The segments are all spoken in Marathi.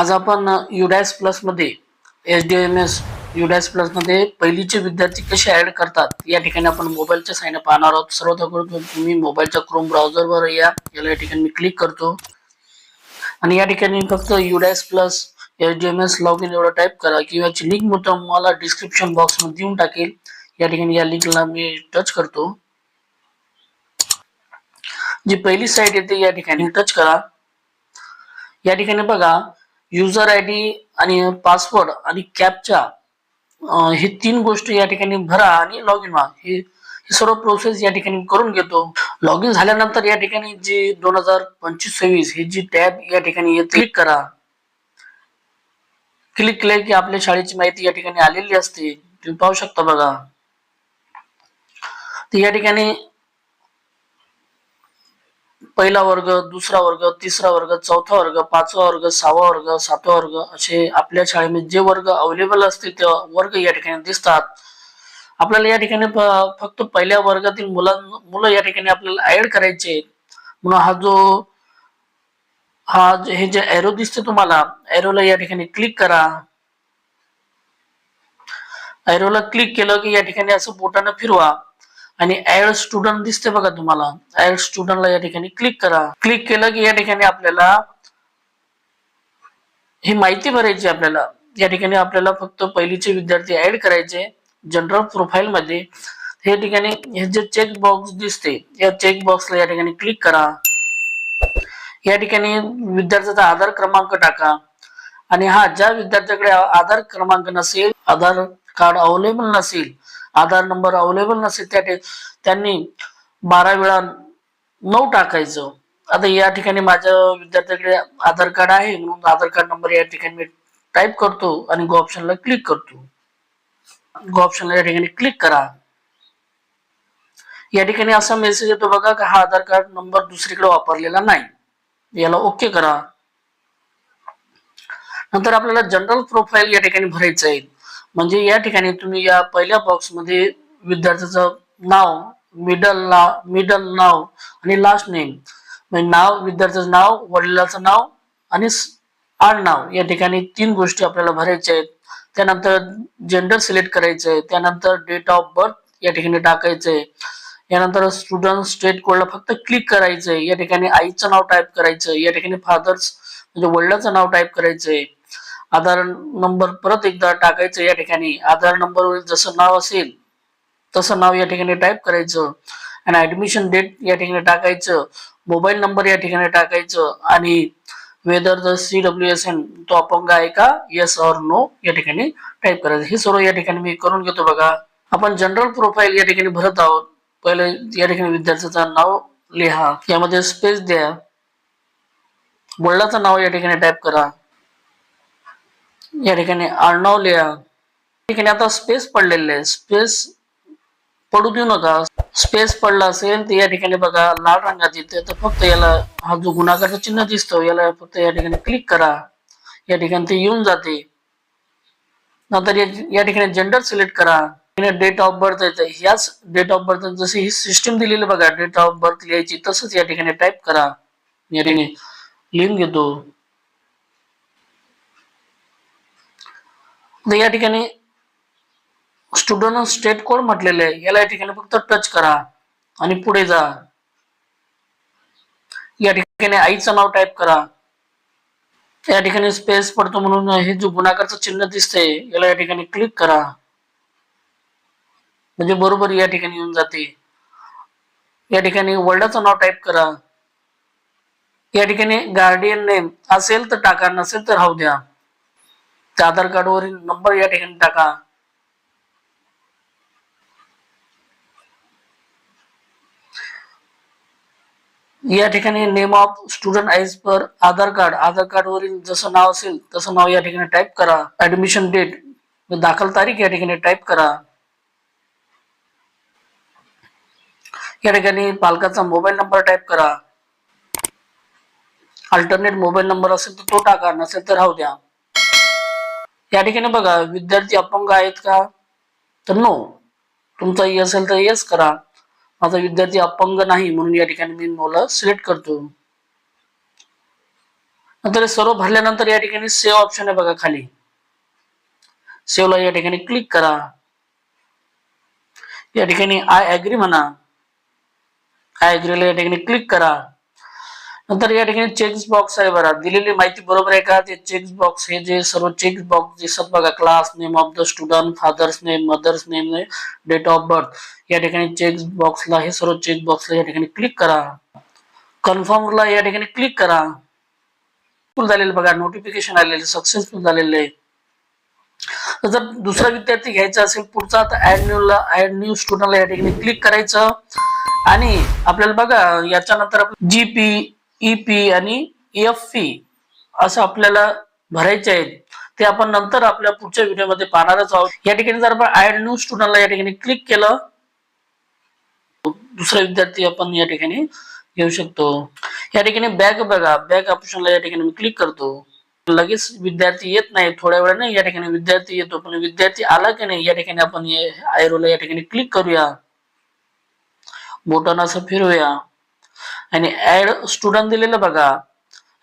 आज आपण UDISE प्लसमध्ये H D M S UDISE प्लसमध्ये पहिलीचे विद्यार्थी कसे ऍड करतात या ठिकाणी आपण मोबाईलच्या साईन पाहणार आहोत. सर्वप्रथम तुम्ही मोबाईलच्या क्रोम ब्राउझरवर या याला या ठिकाणी मी क्लिक करतो. आणि या ठिकाणी फक्त UDISE plus H D M S log in एवढं टाईप करा किंवा याची लिंक मी तुम्हाला डिस्क्रिप्शन बॉक्समध्ये देऊन टाकेल. या ठिकाणी या लिंकला मी टच करतो. जी पहिली साईट येते या ठिकाणी टच करा. या ठिकाणी बघा युजर आय डी आणि पासवर्ड आणि कॅपचा हे तीन गोष्टी या ठिकाणी भरा आणि लॉग इन व्हा. हे सर्व प्रोसेस या ठिकाणी करून घेतो. लॉग इन झाल्यानंतर या ठिकाणी जी दोन हजार पंचवीस सव्वीस ही जी टॅब या ठिकाणी क्लिक करा. क्लिक केले की आपल्या शाळेची माहिती या ठिकाणी आलेली असते. तुम्ही पाहू शकता बघा. तर या ठिकाणी पहिला वर्ग दुसरा वर्ग तिसरा वर्ग चौथा वर्ग पाचवा वर्ग सहावा वर्ग सातवा वर्ग असे आपल्या शाळेमध्ये जे वर्ग अवेलेबल असतील ते वर्ग या ठिकाणी दिसतात. आपल्याला या ठिकाणी फक्त पहिल्या वर्गातील मुलां मुलं या ठिकाणी आपल्याला ऍड करायचे. म्हणून हा जो हा हे जे एरो दिसते तुम्हाला एरोला या ठिकाणी क्लिक करा. एरोला क्लिक केलं की या ठिकाणी असं बोटानं फिरवा. आणि ऍड स्टुडंट दिसते बघा तुम्हाला. ऍड स्टुडंटला या ठिकाणी क्लिक करा. क्लिक केलं की या ठिकाणी आपल्याला ही माहिती भरायची आपल्याला. या ठिकाणी आपल्याला फक्त पहिलीचे विद्यार्थी ऍड करायचे जनरल प्रोफाईल मध्ये. हे ठिकाणी हे जे चेक बॉक्स दिसते या चेक बॉक्सला या ठिकाणी क्लिक करा. या ठिकाणी विद्यार्थ्याचा आधार क्रमांक टाका. आणि हा ज्या विद्यार्थ्याकडे आधार क्रमांक नसेल आधार कार्ड अवेलेबल नसेल आधार नंबर अवेलेबल नसेल त्या त्यांनी बारा वेळा नऊ टाकायचं. आता या ठिकाणी माझ्या विद्यार्थ्याकडे आधार कार्ड आहे म्हणून आधार कार्ड नंबर या ठिकाणी मी टाईप करतो आणि गो ऑप्शनला क्लिक करतो. गो ऑप्शनला या ठिकाणी क्लिक करा. या ठिकाणी असा मेसेज येतो बघा का हा आधार कार्ड नंबर दुसरीकडे वापरलेला नाही. याला ओके करा. नंतर आपल्याला जनरल प्रोफाईल या ठिकाणी भरायचं आहे. म्हणजे या ठिकाणी तुम्ही या पहिल्या बॉक्समध्ये विद्यार्थ्याचं नाव मिडल ना मिडल नाव आणि लास्ट नेम म्हणजे नाव विद्यार्थ्याचं नाव वडिलाचं नाव आणि आडनाव या ठिकाणी तीन गोष्टी आपल्याला भरायच्या आहेत. त्यानंतर जेंडर सिलेक्ट करायचं आहे त्यानंतर डेट ऑफ बर्थ या ठिकाणी टाकायचं आहे यानंतर स्टुडंट स्टेट कोडला फक्त क्लिक करायचंय. या ठिकाणी आईचं नाव टाईप करायचं या ठिकाणी फादर्स म्हणजे वडिलाचं नाव टाईप करायचंय. आधार नंबर परत एकदा टाकायचं या ठिकाणी. आधार नंबर जसं नाव असेल तसं नाव या ठिकाणी टाईप करायचं. आणि ऍडमिशन डेट या ठिकाणी टाकायचं. मोबाईल नंबर या ठिकाणी टाकायचं. आणि whether the C W S N तो अपंग आहे का येस और नो या ठिकाणी टाईप करायचं. हे सर्व या ठिकाणी मी करून घेतो बघा. आपण जनरल प्रोफाईल या ठिकाणी भरत आहोत. पहिले या ठिकाणी विद्यार्थ्याचं नाव लिहा. यामध्ये स्पेस द्या. वडिलाचं नाव या ठिकाणी टाईप करा. या ठिकाणी आडनाव लिहा या ठिकाणी आता स्पेस पडलेले आहे. स्पेस पडू देऊ नका. स्पेस पडला असेल तर या ठिकाणी बघा लाल रंगात येते तर फक्त याला हा जो गुणाकारचं चिन्ह दिसतो याला फक्त या ठिकाणी क्लिक करा. या ठिकाणी ते येऊन जाते. नंतर या या ठिकाणी जेंडर सिलेक्ट करा. डेट ऑफ बर्थ येते ह्याच डेट ऑफ बर्थ जशी ही सिस्टीम दिलेली बघा डेट ऑफ बर्थ लिहायची तसंच या ठिकाणी टाईप करा. या ठिकाणी लिहून घेतो. तर या ठिकाणी स्टुडंट स्टेट कोड म्हटलेले आहे? याला या ठिकाणी फक्त टच करा आणि पुढे जा. या ठिकाणी आईचं नाव टाईप करा. या ठिकाणी स्पेस पडतो म्हणून हे जो गुणाकारचं चिन्ह दिसते याला या ठिकाणी क्लिक करा. म्हणजे बरोबर या ठिकाणी येऊन जाते. या ठिकाणी वर्डाचं नाव टाईप करा. या ठिकाणी गार्डियन नेम असेल तर टाका नसेल तर राहू द्या. त्या आधार कार्डवरील नंबर या ठिकाणी टाका. या ठिकाणी name of student as per Aadhaar card Aadhaar card वरील जसं नाव असेल तसं नाव या ठिकाणी टाईप करा. ऍडमिशन डेट दाखल तारीख या ठिकाणी टाईप करा. या ठिकाणी पालकाचा मोबाईल नंबर टाईप करा. अल्टरनेट मोबाईल नंबर असेल तर तो टाका नसेल तर राहू द्या. या ठिकाणी बघा विद्यार्थी अपंग आहेत का? तर नो तुमचा ई असेल तर येस करा. माझा विद्यार्थी अपंग नाही म्हणून या ठिकाणी मी नोला सिलेक्ट करतो. नंतर सर्व भरल्यानंतर या ठिकाणी सेव्ह ऑप्शन आहे बघा खाली. सेव्हला या ठिकाणी क्लिक करा. या ठिकाणी आय अग्री म्हणा. आय अग्रीला या ठिकाणी क्लिक करा. नंतर या ठिकाणी चेक्स बॉक्स आहे बघा. दिलेली माहिती बरोबर आहे का? ते चेक्स बॉक्स हे जे सर्व चेक बॉक्स दिसत बघा. Class name of the student father's name mother's name date of birth या ठिकाणी चेक्स बॉक्सला हे सर्व चेक बॉक्सला या ठिकाणी क्लिक करा. कन्फर्मला या ठिकाणी क्लिक करा. फुल झालेलं बघा. नोटिफिकेशन आलेले सक्सेसफुल झालेले आहे. जर दुसरा विद्यार्थी घ्यायचा असेल पुढचा तर ऍड न्यूला ऍड न्यू स्टुडंटला या ठिकाणी क्लिक करायचं. आणि आपल्याला बघा याच्यानंतर ईपी आणि एफ पी असं आपल्याला भरायचे आहेत. ते आपण नंतर आपल्या पुढच्या व्हिडिओमध्ये पाहणारच आहोत. या ठिकाणी जर आपण ऍड न्यू स्टुडंटला या ठिकाणी क्लिक केलं दुसरा विद्यार्थी आपण या ठिकाणी घेऊ शकतो. या ठिकाणी बॅग बघा. बॅग ऑप्शनला या ठिकाणी मी क्लिक करतो. लगेच विद्यार्थी येत नाही. थोड्या वेळाने या ठिकाणी विद्यार्थी येतो. पण विद्यार्थी आला की नाही या ठिकाणी आपण आयरोला या ठिकाणी क्लिक करूया. बोटन असं फिरूया आणि ऍड स्टुडंट दिलेलं बघा.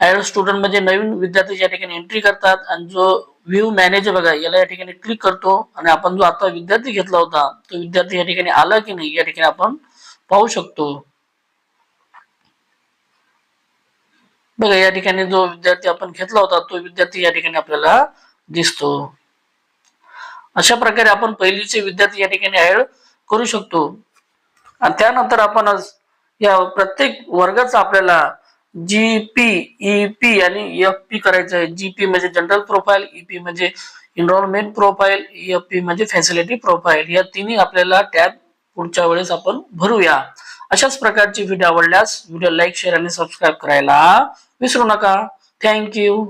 ऍड स्टुडंट म्हणजे नवीन विद्यार्थी या ठिकाणी एंट्री करतात आणि जो व्ह्यू मॅनेजर बघा याला या ठिकाणी क्लिक करतो आणि आपण जो आता विद्यार्थी घेतला होता तो विद्यार्थी या ठिकाणी आला की नाही या ठिकाणी आपण पाहू शकतो. बघा या ठिकाणी जो विद्यार्थी आपण घेतला होता तो विद्यार्थी या ठिकाणी आपल्याला दिसतो. अशा प्रकारे आपण पहिलीचे विद्यार्थी या ठिकाणी ऍड करू शकतो. आणि त्यानंतर आपण या प्रत्येक वर्गाचा आपल्याला जी पी ई पी आणि एफ पी करायचं आहे. जी पी म्हणजे जनरल प्रोफाईल ई पी म्हणजे इनरोलमेंट प्रोफाईल एफ पी म्हणजे फॅसिलिटी प्रोफाईल या तिन्ही आपल्याला टॅब पुढच्या वेळेस आपण भरूया. अशाच प्रकारची व्हिडिओ आवडल्यास व्हिडिओ लाईक शेअर आणि सबस्क्राईब करायला विसरू नका. थँक्यू